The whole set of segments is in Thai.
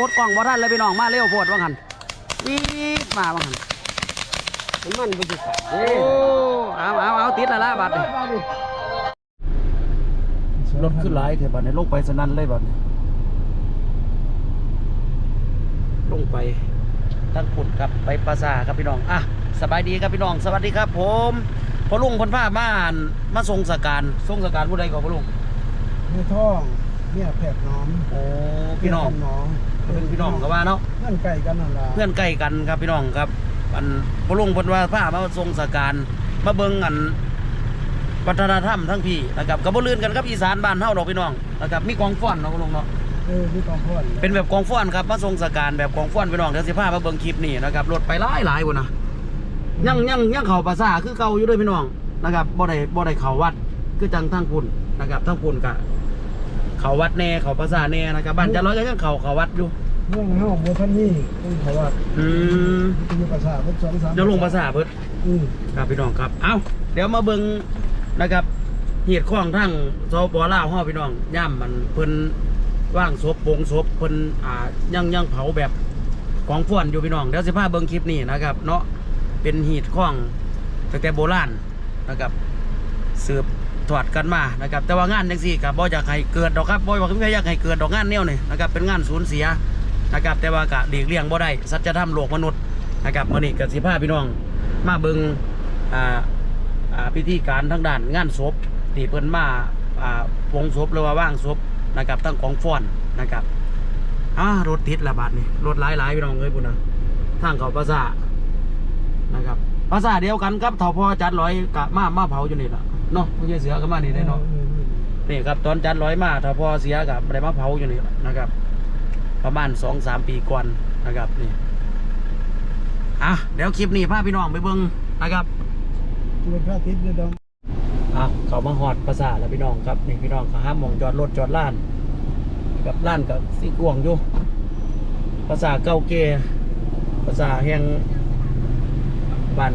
กดกล้องบ่ทันเลยพี่น้องมาเร็วโพดว่างันปี๊ดมาว่างันมันบ่สิขาดโอ้เอาเอาเอาติดและละบัดนี้รถขึ้นหลายเถอะบัดนี้ลงไปสนั่นเลยบัดนี้ลงไปทั้งขุนครับไปปราสาทครับพี่น้องอะสบายดีครับพี่น้อง สวัสดีครับผมพอลุงเพนผ้ามาอ่านมาทรงสการทรงสการผู้ใดก่อนพอลุงเนื้อท้องเนี่ยแผกน้อมโอ้พี่น้องน้อง เป็นพี่น้องก็ว่าเนาะเพื่อนไก่กันนั่นล่ะเพื่อนใกล้กันครับพี่น้องครับอันพอลุงเพนว่าผ้ามาทรงสการมาเบิ่งอันวัฒนธรรมทั้งพี่นะครับกับบ่ลื่นกันครับอีสานบ้านเฮาดอกพี่น้องนะครับมีกองฟ้อนเนาะพอลุงเนาะเออพี่กองพ่นเป็นแบบกองฟ้อนครับมาทรงสการแบบกองฟ้อนพี่น้องเดี๋ยวสิพามาเบิ่งคลิปนี่นะครับรถไปหลายหลายพุ่นนะยังยังยังเข้าภาษาคือเก่าอยู่เด้วยพี่น้องนะครับบ่ได้บ่ได้เข้าวัดคือจังทั้งพุ่นนะครับทั้งพุ่นกะ เข้าวัดแน่เข้าภาษาแน่นะครับบ้านจันร้อยก็ยังเข้าเข้าวัดอยู่เมืองเฮาบ่ทันนี่ต้องเขาว่าอืมจะมีภาษาเพิ่นสองสามเดี๋ยวลงภาษาเพิ่นอืมครับพี่น้องครับเอาเดี๋ยวมาเบิ่งนะครับเหตุข้องทั้งสปลาวเฮาพี่น้องย่ามมันเพิ่นว่างศพโปงศพเพิ่นอ่ายังยังเผาแบบของฟ้อนอยู่พี่น้องเดี๋ยวสิพาเบิ่งคลิปนี้นะครับ เนาะเป็นเหตุข้องตั้งแต่โบราณนะครับสืบ ถอดกันมานะครับแต่ว่างานจังซี่กับบ่อยากให้เกิดดอกครับบ่ว่าคืออยากให้เกิดดอกงานแนวนี่นะครับเป็นงานสูญเสียนะครับแต่ว่ากะดีกเลี่ยงบ่ได้สัจธรรมโลกมนุษย์นะครับมื้อนี้ก็สิพาพี่น้องมาเบิงอ่าอ่าพิธีการทางด้านงานศพที่เพิ่นมาอ่าปลงศพหรือว่าว่างศพนะครับตั้งของฟ้อนนะครับอ่ารถติดละบาดนี่รถหลายหลายๆพี่น้องเอ้ยพุ่นนะทางเขาภาษานะครับภาษาเดียวกันครับเถาพ่อจัดร้อยกะมามาเผาอยู่นี่ละ เนาะไม่ใช่เสือก็มานี่ได้เนาะออออนี่ครับตอนจัดร้อยมาถ้าพอเสียกับได้มาเผาอยู่นี่ล่ะนะครับ ประมาณสองสามปีก่อนนะครับนี่อะเดี๋ยวคลิปนี้พาพี่น้องไปเบิ่งนะครับรถพระอาทิตย์เด้อดองอะเขามาหอดภาษาแล้วพี่น้องครับนี่พี่น้องเขาห้ามมองจอดรถจอดล้านกับล้านกับสีกวางอยู่ภาษาเก่าเกภาษาแห่งบ้าน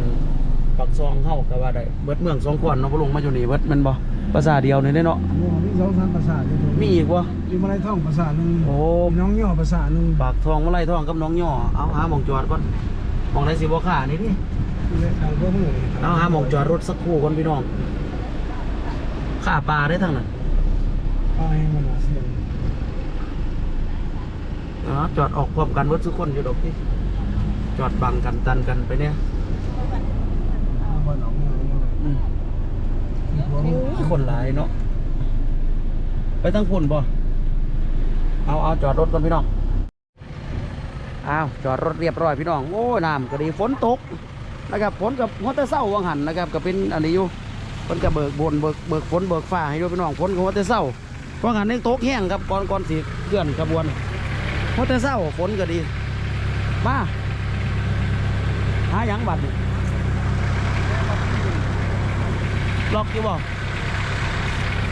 ปักซองเฮาก็ว่าได้เบิดเมืองสองขวัญเนาะพะลุงมาอยู่นี่เบิดแมันบ่ภาษาเดียวนี่ได้เนาะโอ้มีสองสามภาษาอยู่ตรงมีอีกบ่อยู่มาลายท่องภาษาหนึงโอ้มีน้องย่อภาษาหนึงปากทองมาไล่ทองกับน้องย่อเอาหาหมองจอดก่อนหมองได้สิบ่ค่านี่ดิอยู่ในทางพวกมือนี่เอาหาหมองจอดรถสักครู่ก่อนพี่น้องค่าปลาได้ทั้งนั้นป้ายมันน่ะเสียงอ๋อจอดออกพร้อมกันเบิดทุกคนอยู่ดอกที่จอดบังกันตันกันไปเนี่ย เอาบ่หนองมือนี่ อืม หัวมือ โอ้ย คนหลายเนาะไปทั้งพุ่นบ่เอาเอาจอดรถก่อนพี่น้องอ้าวจอดรถเรียบร้อยพี่น้องโอ้ยน้ำก็ดีฝนตกนะครับฝนกับหัวแต่เศร้าวังหันนะครับก็เป็นอันนี้อยู่ฝนก็เบิกบนเบิกเบิกฝนเบิกฟ้าให้ด้วยพี่น้องฝนกับหัวแต่เศร้าวังหันนี่ตกแห้งครับก่อนก่อนสิเคลื่อนขบวนหัวแต่เศร้าฝนก็ดีมาหาหยังบัดนี่ ล็อกอยู่บ่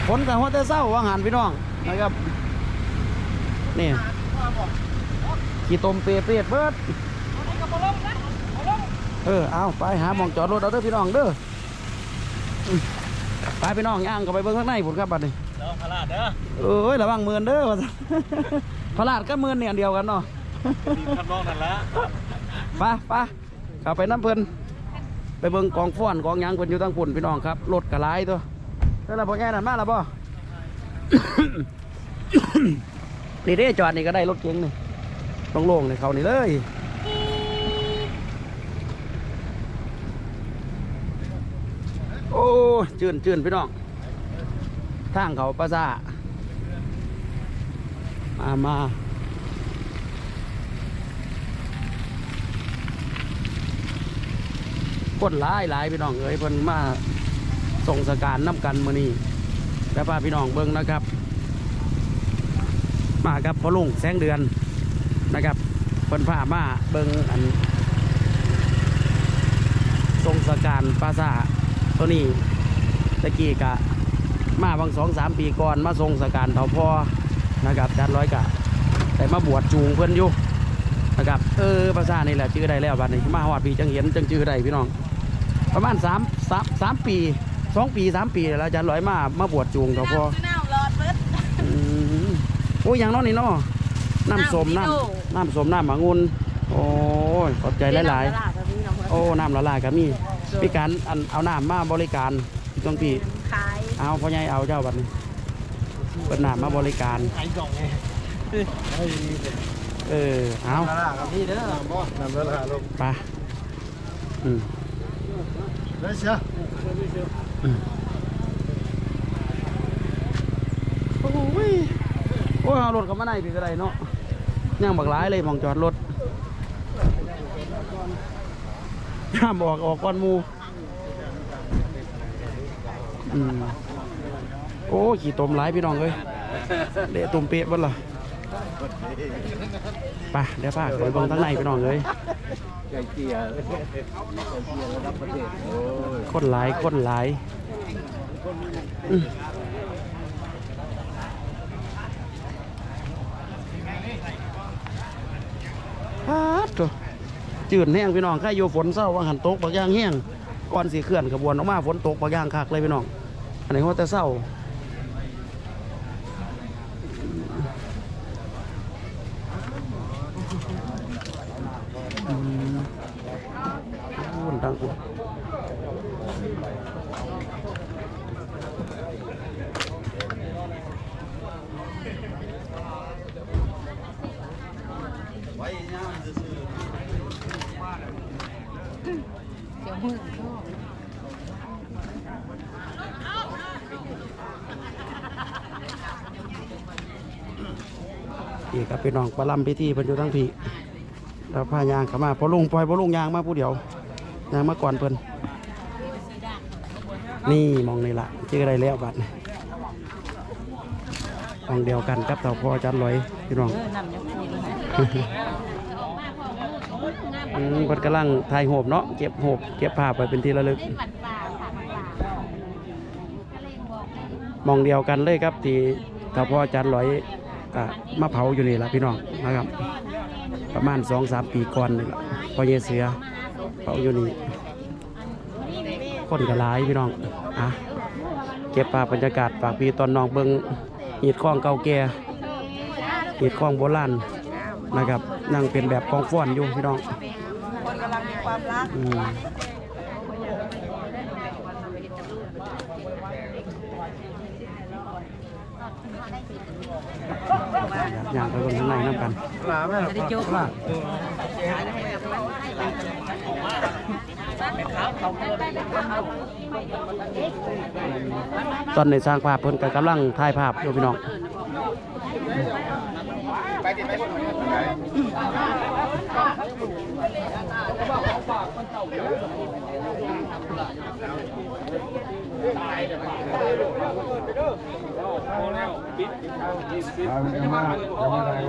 ฝนกับหัวแต่เศร้าวังหันพี่น้องนะครับ นี่ขี่ตมเปรตเปรตเบิดเออเอาไปหาหมองจอดรถเอาเด้อพี่น้องเด้ออืมไปพี่น้องย่างเข้าไปเบิ่งข้างในผมครับบัดนี้เดี๋ยวพลาดเด้อเอ้ยระวังเมือนเด้อว่าซั่นพลาดก็เมือนเนี่ยอันเดียวกันเนาะทีมทำนองนั่นละไปไปเข้าไปน้ำเพิ่น ไปเบิ่งกองฟ้อนกองยางเพิ่นอยู่ตั้งปุ่นพี่น้องครับรถกระไรตัวนั่นแหละพอแง่นั่นมาแล้วป่นี่เด้จอดนี่ก็ได้รถเก๋งนี่ต้องโล่งๆนี่เขานี่เลยโอ้จืนจืนพี่น้องทางเขาปราสามามา คนหลายหลายพี่น้องเอ้ยเพิ่นมาส่งสการน้ำกันมือนี้แล้วพาพี่น้องเบิ้งนะครับ มากับพ่อลุงแสงเดือนนะครับเพิ่นพามาเบิ้งอันทรงสการปราสาตัวนี้ตะกี้กะมาบางสองสามปีก่อนมาทรงสการเถาพ่อนะครับจัดร้อยกะแต่มาบวชจูงเพื่อนอยู่นะครับเออภาษานี่แหละชื่อได้แล้วบัดนี้มาหอดปีจังเห็นจังชื่อได้พี่น้อง ประมาณสามสามสามปีสองปีสามปีแล้วอาจารย์ร้อยมามาบวชจูงเถาพ่อน้ำรอดเบิดอืมโอ้ยอย่างน้อยนี่เนาะน้ำส้มน้ำน้ำส้มน้ำองุ่นโอ้ยขอบใจหลายๆโอ้น้ำละลายก็มีพี่การอันเอาน้ำมาบริการตรงพี่ขายเอาพ่อใหญ่เอาเจ้าบัดนี้เป็นน้ำมาบริการไอ้ดองไงไอ้นี่เลยเออเอาน้ำละลากับพี่เด้อบ่น้ำละลาลงไปอืม ได้เชียวโอ้ยโอ้ยเอารถเข้ามาในพี่ก็ได้เนาะย่างบักหลายเลยมองจอดรถห้ามออกออกก่อนมูอืมโอ้ขี่ตมหลายพี่น้องเลยเดะตุ่มเป๊ะเบ่ล่ะไปเดี๋ยวพาไปเบิ่งทั้งในพี่น้องเลย ไก่เกียร์ไก่เกียร์ระดับประเทศโอ้ยคนหลายคนหลายอืมฮาดตัวจืดแห้งพี่น้องข้าอยู่ฝนเศร้าว่าหันตกบางอย่างแห้งก่อนสีเคลื่อนขบวนออกมาฝนตกบางอย่างคักเลยพี่น้องอันนี้ว่าแต่เศร้าอืมอุ่นดังอุ่น เดี๋ยวมือก็ อีก ครับพี่น้องประลำพิธีเพิ่นอยู่ทั้งพี่แล้วพายางเข้ามาพอลุงปล่อยพอลุงยางมาผู้เดียวยางมาก่อนเพิ่นนี่มองนี่ละชื่ออะไรแล้วบัดมองเดียวกันกับเต่าพ่อจันลอยพี่น้องเออนำยังคูเลยอืมเพิ่นกำลังถ่ายโหบเนาะเก็บโหบเก็บภาพไว้เป็นที่ระลึกมองเดียวกันเลยครับที่เต่าพ่อจันลอย ก็มาเผาอยู่นี่ละพี่น้องนะครับ ประมาณสองสามปีก่อนนี่ละพอเยเสือเผาอยู่นี่คนก็หลายพี่น้องอะเก็บภาพบรรยากาศฝากพี่ตอนน้องเบิงหีดข้องเก่าแก่หีดข้องโบราณนะครับ นั่งเป็นแบบของฟ้อนอยู่พี่น้องคนกำลังมีความรัก อืมอยากไปบนข้างในน้ำกันจะได้โจ๊กหลาตอนในสร้างภาพเพิ่นก็กำลังถ่ายภาพอยู่พี่น้องเอาเอามาเอามาได้โอ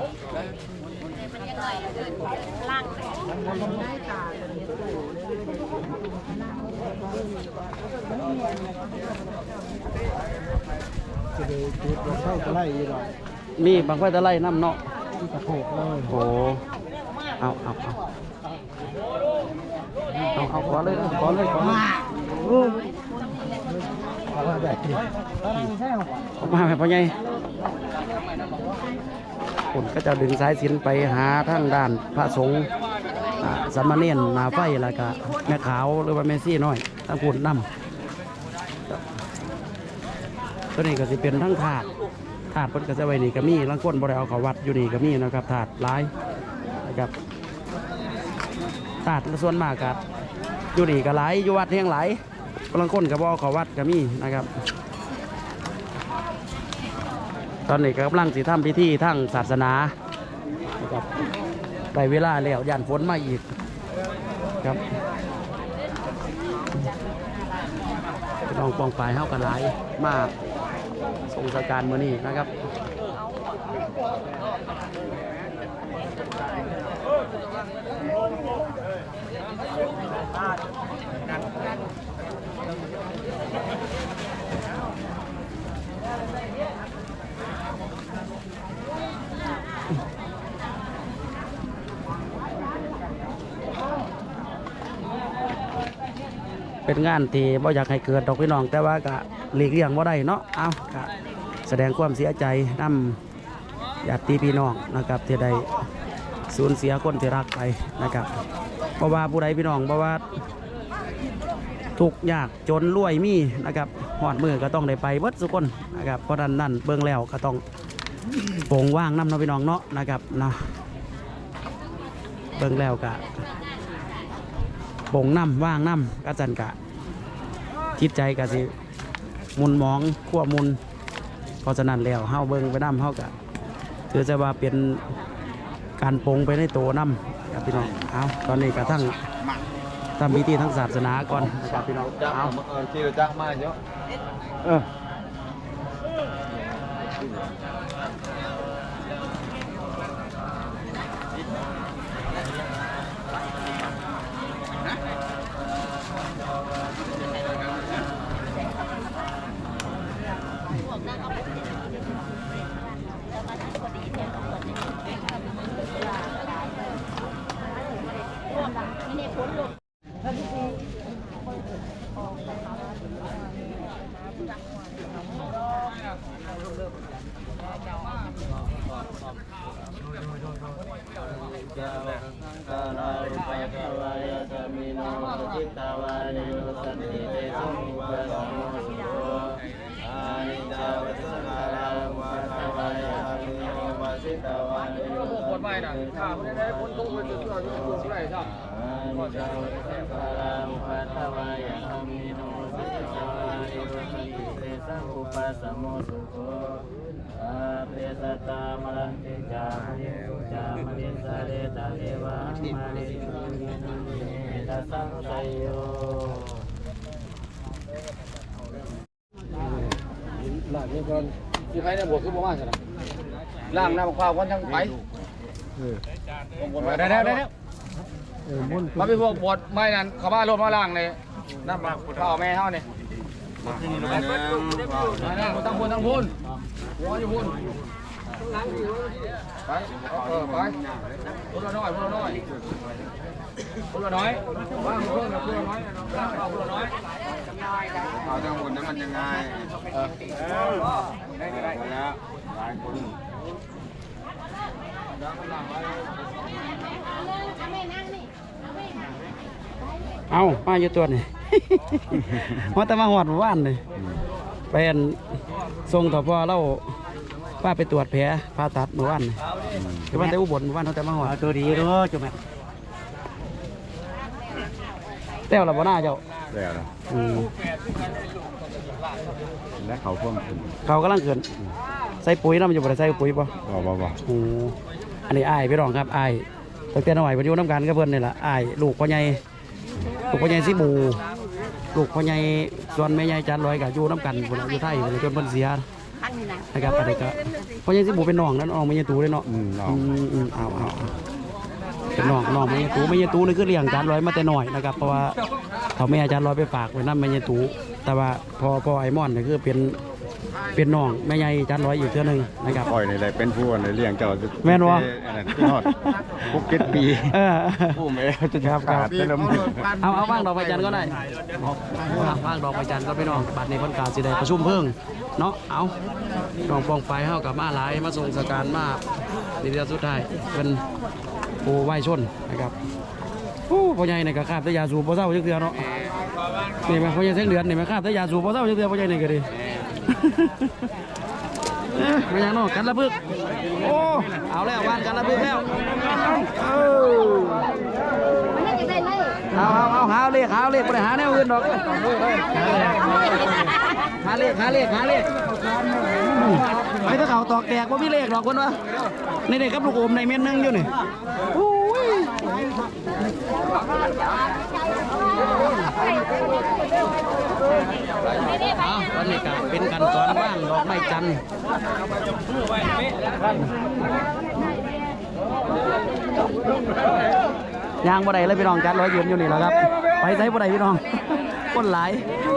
้ล่างจะได้จุดเราเข้าตะไลอีหน่อยมีบางไฟตะไลน้ำเนาะ ที่ตะโขกเลยโอ้เอาเอาเอาเอาเอาขอเลยขอเลยขอเลยเอามาแบบนี้ออมาให้พ่อใหญ่คนก็จะดึงสายสินไปหาทางด้านพระสงฆ์อ่าสามเณรนาไฟแล้วก็แม่ขาวหรือว่าแม่ซี่น้อยทั้งคุณนำตัวนี้ก็สิเป็นทั้งถาด ถาดเพิ่นก็จะไว้นี่ก็มีลังคนบ่ได้เอาเขาวัดอยู่นี่ก็มีนะครับถาดหลายนะครับถาดส่วนมากกับอยู่นี่ก็หลายอยู่วัดแห่งหลายลังคนก็บ่เอาเขาวัดก็มีนะครับ ตอนนี้ก็กำลังสิทำพิธีทางศาสนานะครับได้เวลาแล้วย่านฝนมาอีกครับพี่น้องปองปลายเฮากันหลายมาส่ ดูสการมือนี่นะครับเป็นงานที่บ่อยากให้เกิดดอกพี่น้อง แต่ว่ากะหลีกเลี่ยงบ่ได้เนาะ เอาก็ สดงความเสียใจนำญาติพี่น้องนะครับที่ได้สูญเสียคนที่รักไปนะครับเพราะว่าผู้ใดพี่น้องเพราะว่าทุกยากจนรวยมีนะครับหอดมือก็ต้องได้ไปเบิดสุกคนนะครับเพราะนั้นนั่นเบื้องแล้วก็ต้องโป่งว่างน้ำเนาะพี่น้องเนาะนะครับนะเบื้องแล้วก็โป่งน้ำว่างน้ำก็จันกะจิตใจก็สิมุนมองขั้วมุน เพราะฉะนั้นแล้วเฮาเบิ่งไปน้ำเฮากะถือจะว่าเป็นการปรงไปในตัวน้ำครับพี่น้องเอาตอนนี้กระทั่งทำพิธีทั้งศาสนาก่อนนะครับพี่น้องจ้าเอาเออที่เราจ้างมาเยอะเออ ปวดไม่นะข้าไม่ได้พ้นทุกข์ไปจนเราจะปวดไม่ได้ครับล่างนี่ก่อนที่ใครเนี่ยบวชคือบ่าใช่ไหม ล่างน้ำข้าวคนทั้งไปได้ได้ได้มาไปพวกบวชไม่นั่นเขามารถมาล่างเลยน้ำข้าวแม่เฮานี่มาเนี่ยตั้งพูนตั้งพูนหัวอยู่พูนไปเออไปพูดละน้อยพูดละน้อยพูดละน้อยว่างเพิ่มพูดละน้อยล่างข้าวพูดละน้อยเอาจังหุ่นนั้นมันยังไงเออได้ก็ได้แล้วหลายคน เอามาอยู่ตัวนี่ว่าแต่มาหอดหมู่บ้านเลยเป็นทรงถอพอเราว่าไปตรวจแผลผ่าตัดหมู่บ้านนี่คือว่าแต่อุบลหมู่บ้านเขาแต่มาหอดตัวดีเด้อจุ๊แม่แต้วเราบ่น่าเจ้าแล้วนะอืมและเขาเพิ่มขึ้นเขากำลังเกินใส่ปุ๋ยน้ำอยู่บ่ได้ใส่ปุ๋ยป่ะบ่บ่บ่โอ้อันนี้อ้ายพี่รองครับอ้ายตั้งแต่น้อยเพิ่นอยู่น้ำกันกับเพิ่นนี่ล่ะอ้ายลูกพ่อใหญ่ลูกพ่อใหญ่สิบูลูกพ่อใหญ่ส่วนแม่ใหญ่จันลอยก็อยู่น้ำกันพุ่นน่ะอยู่ไทยพุ่นน่ะจนเพิ่นเสียขั้นนี้นะนะครับอันนี้ก็พ่อใหญ่สิบูเป็นน้องนั่นน้องแม่ใหญ่ตูเลยเนาะอืมเนาะอืมอืมเอาเอาเอาเป็นน้องน้องแม่ใหญ่ตูแม่ใหญ่ตูนี่คือเลี้ยงจันลอยมาแต่น้อยนะครับเพราะว่าเขาแม่จันลอยไปฝากไว้นำแม่ใหญ่ตูแต่ว่าพอพอไอ้ม่อนนี่คือเป็น เป็นน้องแม่ใหญ่จันลอยอยู่เทื่อหนึงนะครับปล่อยในอะไรเป็นผู้ในเลี้ยงเจ้าแม่นบ่ อันนั้นที่ฮอดพวกเก็ดปีเออ ผู้แม่จะครับครับ ขาดแต่ละมือ เอาเอาว่างดอกไม้จันทร์ก็ได้เอาว่างดอกไม้จันทร์ก็พี่น้องบัดนี้เพิ่นกาสิได้ประชุมเพิ่งเนาะเอาน้องปองไปเฮากับมาหลายมาส่งสการมาในเดือนสุดท้ายเป็นผู้ไหว้ชนนะครับโอ้พ่อใหญ่นี่ก็คาบแต่ยาสูบบ่เศร้าจักเทื่อเนาะนี่แม่พ่อใหญ่เส้นเดือนนี่แม่คาบแต่ยาสูบบ่เศร้าจักเทื่อพ่อใหญ่นี่ก็ดีเอ้ย ไม่ยังนาะกันละเพึกโอ้เอาแล้ววานกันละพึกแล้วเออมันน่าจะได้เลยเอาเอาเอาหาเลขหาเลขไปหาแนวอื่นดอกหาเลขหาเลขหาเลขไปถ้าเขาตอกแตกว่ามีเลขหรอกคนวะนี่เด็กกับลูกอมในเม็ดนึงอยู่นี่ เอาวันนี้ก็เป็นการสอนว่างดอกไม้จันทร์ยางบ่ได้เลยพี่น้องจัดร้อยยืนอยู่นี่แหละครับ ไปใส่บ่ได้พี่น้องคนหลาย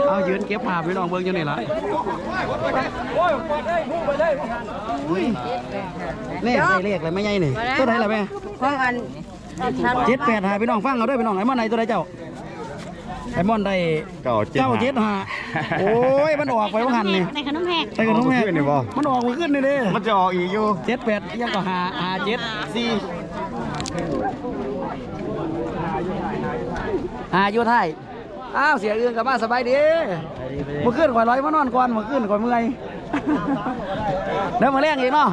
เอายืนเก็บภาพพี่น้องเบิ่งอยู่นี่แหละอุ้ยเลขได้เลขเลยไม่ใหญ่นี่ตัวไหนล่ะแม่เพราะอันเจ็ดแปดหาพี่น้องฟังเอาด้วยพี่น้องไอ้มาไหนตัวไหนเจ้า ไอมอนได้เก้าเจ็ดเก้าเจ็ดห้าโอ้ยมันออกไปว่าหันนี่ในขนมแหกใช่กันน้องแม่ขึ้นนี่บ่มันออกมาขึ้นนี่เด้มันจะออกอีกอยู่เจ็ดแปดยังก็หาหาเจ็ดสี่หาอยู่ไทยอ้าวเสียเอื้องกลับมาสบายดีเมื่อคืนข่อยร้อยมานอนก่อนเมื่อคืนข่อยเมื่อยเดี๋ยวมาแรงอีกเนาะ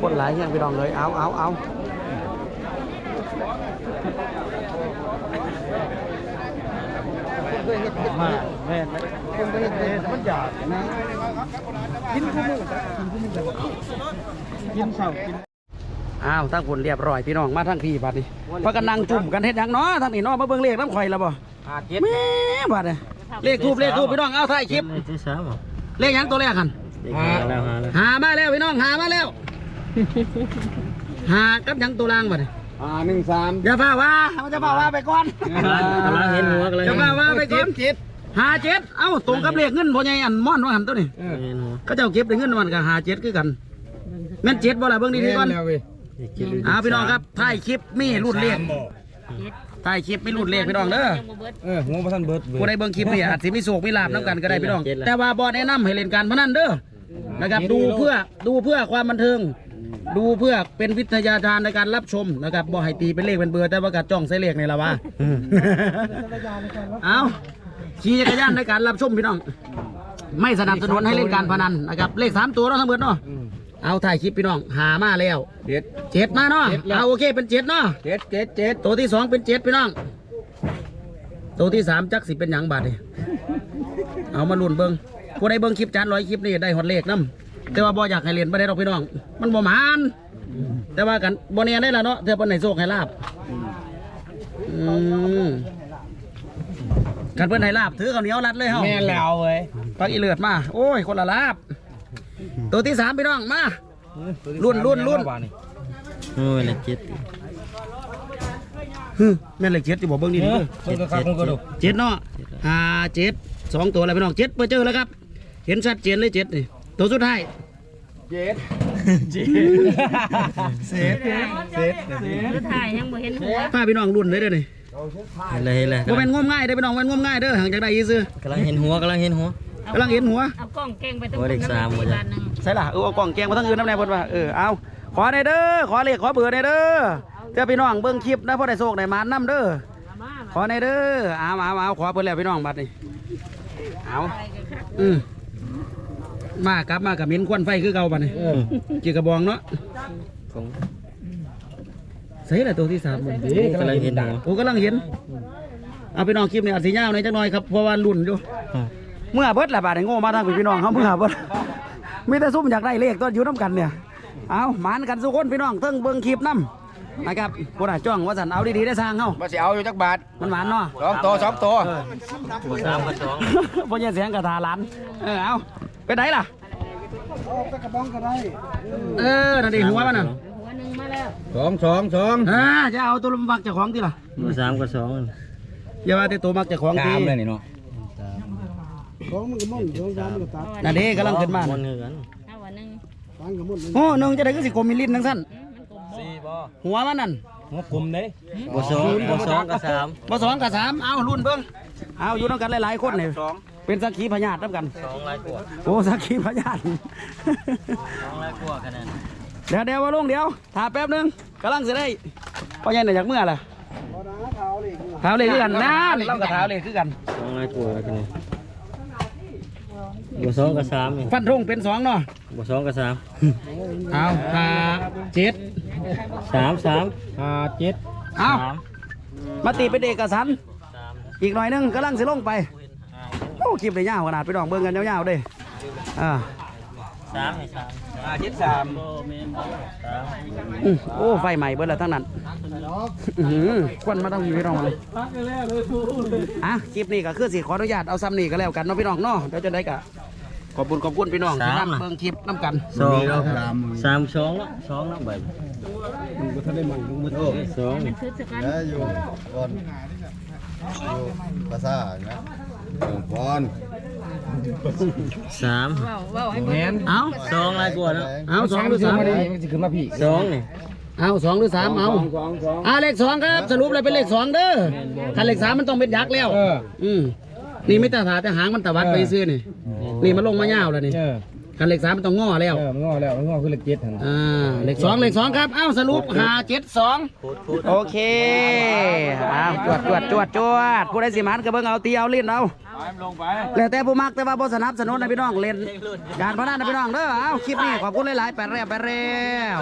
คนหลายแห่งพี่น้องเลย เอาเอาเอามาแม่คนก็เห็นมันอยากนะกินคู่มือกินเสากินอ้าวทั้งคนเรียบร้อยพี่น้องมาทั้งพี่บัดนี้พากันนั่งจุ่มกันเฮ็ดหยังเนาะทั้งนี้เนาะมาเบิ่งเลขน้ำข่อยแล้วบ่ แม่บัดนี้เลขทูบเลขทูบพี่น้องเอาถ่ายคลิปที่สามอะเลขหยังตัวแรกกันหาแล้วหาแล้วหามาแล้วพี่น้องหามาแล้วหากับหยังตัวล่างบัดนี้อ่าหนึ่งสามอย่าฟ้าว่ามันจะฟ้าว่าไปก่อนกำลังเห็นหัวกำลังอย่าเห็นฟ้าว่าไปก่อนหาเจ็ดเอ้าตรงกับเลขเงินพ่อใหญ่อันม่อนว่าหันตัวนี้เห็นหัวก็เจ้าเก็บได้เงินมันก็หาเจ็ดคือกันแม่นเจ็ดบ่ล่ะเบิ่งดีๆก่อนอีกคิดดูอ่าพี่น้องครับถ่ายคลิปมีรุ่นเลข ถ่ายคลิปมีรุ่นเลขพี่น้องเด้อเออหัวพระท่านเบิดผู้ใดเบิ่งคลิปนี่อาจสิมีโศกมีลาบน้ำกันก็ได้พี่น้อง แต่ว่าบ่แนะนำให้เล่นการพนันเด้อนะครับดูเพื่อดูเพื่อความบันเทิง ดูเพื่อเป็นวิทยาทานในการรับชมนะครับบ่ให้ตีเป็นเลขเป็นเบอร์แต่ว่ากัดจ้องใส่เลขนี่ละว่าเอาขี่จักรยานในการรับชมพี่น้อง ไม่สนับสนุนให้เล่นการพนันนะครับเลขสามตัวเนาะทั้งหมดเนาะ เอาถ่ายคลิปพี่น้องหามาแล้วเจ็ด เจ็ดมาเนาะเอาโอเคเป็นเจ็ดเนาะเจ็ดเจ็ดเจ็ดตัวที่สองเป็นเจ็ดพี่น้องตัวที่สามจักสิเป็นหยังบาดนี่เอามาลุ่นเบิงผู้ใดเบิงคลิปจานร้อยคลิปนี่ได้หอดเลขนํแต่ว่าบ่อยากให้เรียนบ่ได้ดอกพี่น้อง มันบ่หมานแต่ว่ากันบ่เนียนได้ละเนาะเธอเป็นไหนโชคให้ลาบอืมกันเพิ่นให้ลาบถือข้าวเหนียวรัดเลยเฮา แม่นแล้วเว้ย ปักอีเลือดมา โอ้ย คนละลาบ ตัวที่สามพี่น้องมารุ่นรุ่นรุ่นโอ้ยละเจ็ดฮึแม่นเลขเจ็ดที่บอกเบิ้งนี่ดิเจ็ดเจ็ดเจ็ดเจ็ดเนาะห้าเจ็ดสองตัวอะไรพี่น้องเจ็ดไปเจอแล้วครับ เห็นชัดเจนเลยเจ็ดนี่ตัวสุดท้ายเจ็ดเซฟเซฟถ่ายยังบ่เห็นหัวพาพี่น้องรุ่นเลยเด้อนี่เห็นเลยเห็นเลยบ่แม่นงมง่ายเด้อพี่น้องแม่นงมง่ายเด้อห่างจากใดยี่ซื้อกำลังเห็นหัวกำลังเห็นหัว กำลังเห็นหัว เอากล้องแกงไปตรงหัวเด็กสามหัวจ้ะบาทหนึ่งใช่ล่ะเออเอากล่องแกงมาทั้งอื่นน้ำแน่เพิ่นว่าเออเอาขอในอยเด้อขอเลขขอเบอร์ในอยเด้อเพื่อพี่น้องเบิ่งคลิปนะพอได้โชคได้หมานนํเด้อเอามาขอในอยเด้อเอาเอาเอาขอเพิ่นแล้วพี่น้องบัดนี้เอาอะไรกันครับอืมมากลับมากับมินควันไฟคือเก่าบัดนี้จีกระบองเนาะของใส่ละตัวที่สามบัดนี้กำลังเห็นหัวโอ้กำลังเห็น เอาพี่น้องคลิปนี้อาจสิยาวหน่อยจักหน่อยครับ เพราะว่ารุ่นอยู่ เมื่อเบิดละบาดนี้โง่มาทางพี่น้องเขาเมื่อเบิดมีแต่ซุ่มอยากได้เลขต้นอยู่น้ำกันเนี่ยเอาหมานกันสุกคนพี่น้องเทิงเบิ่งคลิปน้ำนะครับพวกน่ะจ้องว่าสันเอาดีๆได้สร้างเขามาสิเอาอยู่จักบาทมันหวานเนาะสองตัวสองตัวหัวสามกับสองพ่อใหญ่เสียงกระทาหลานเออเอาไปไหนล่ะเออนั่นดิหัวมันน่ะหัวหนึ่งมาแล้วสองสองสองอ่าจะเอาตัวลำบักเจากของที่ล่ะหัวสามกับสองอย่าว่าแต่ตัวมักเจากของที่ตามเลยนี่เนาะ นั่นเด้กำลังขึ้นมามันเงินเอาหัวหนึ่งโอ้หนึ่งจะได้ก็สิกลมมิลลินทั้งสั้นอืมมันกลมหัวมันนั่นหัวกลมเด้หัวสองหัวสองกับสามบ่สองกับสามเอารุ่นเบิ้งเอาอยู่น้ำกันหลายๆคนเนี่ยเป็นสักขีพยาธิน้ำกัน สองลายกว่าโอ้สักขีพยาธิ สองลายกว่าคะแนนเดี๋ยวเดี๋ยวว่าลงเดี๋ยวถาแป๊บหนึงกำลังสิได้พ่อใหญ่น่ะอยากเมื่อล่ะเท้าเลยคือกันนั่นเรากับเท้าเลยคือกันสองลายกว่าคะแนน หัวสองกับสามนี่ฟันธงเป็นสองเนาะหัวสองกับสามเอาห้าเจ็ดสามสามห้าเจ็ดเอาสามมาตีเป็นเอกสันสามอีกหน่อยหนึงกำลังสิลงไปโอ้คลิปได้ยาวขนาดไปดองเบิ่งกันยาวๆเด้อ่าสามให้สามอ่า เจ็ดสามโอ้เมนสามอื้อโอ้ไฟใหม่เบิดแล้วทั้งนั้นอื้อหือควันมาต้องมีพี่น้องเลยอะคลิปนี้ก็คือสิขออนุญาตเอาซ้ำนี่ก็แล้วกันเนาะพี่น้องเนาะเดี๋ยวจะได้กะขอบคุณขอบคุณพี่น้องที่นำเบิ่งคลิปน้ำกันสองสามสองละสองละใบมึงก็ทันได้มั่งมึงสองมันคือสกันอยู่ก่อนภาษานะพร สามแม่นเอาสองอะไรกว่าเนาะเอาสองหรือสามมาดิมันจะขึ้นมาพี่สองนี่เอาสองหรือสามเอาอ่าเลขสองครับสรุปเลยเป็นเลขสองเด้อถ้าเลขสามมันต้องเป็นยักษ์แล้วเอออืมนี่ไม่ตาถาแต่หางมันตะวัดไปซื้อนี่นี่มันลงมาเงาวแล้วนี่ เออกันเลขสามมันต้องง้อแล้ว เออมันงอแล้วมันงอคือเลขเจ็ดหั่นอ่าเลขสองเลขสองครับ เอ้าสรุปหาเจ็ดสองโอเคอ้าวจวดจวดจวดจวดผู้ใดสิมันก็เบิ่งเอาตีเอาเล่นเอาลงไปแล้วแต่ผู้มักแต่ว่าบ่สนับสนุนนะพี่น้องเล่นการพนันนะพี่น้องเด้อเอาคลิปนี้ขอบคุณหลายๆไปแล้วไปแล้ว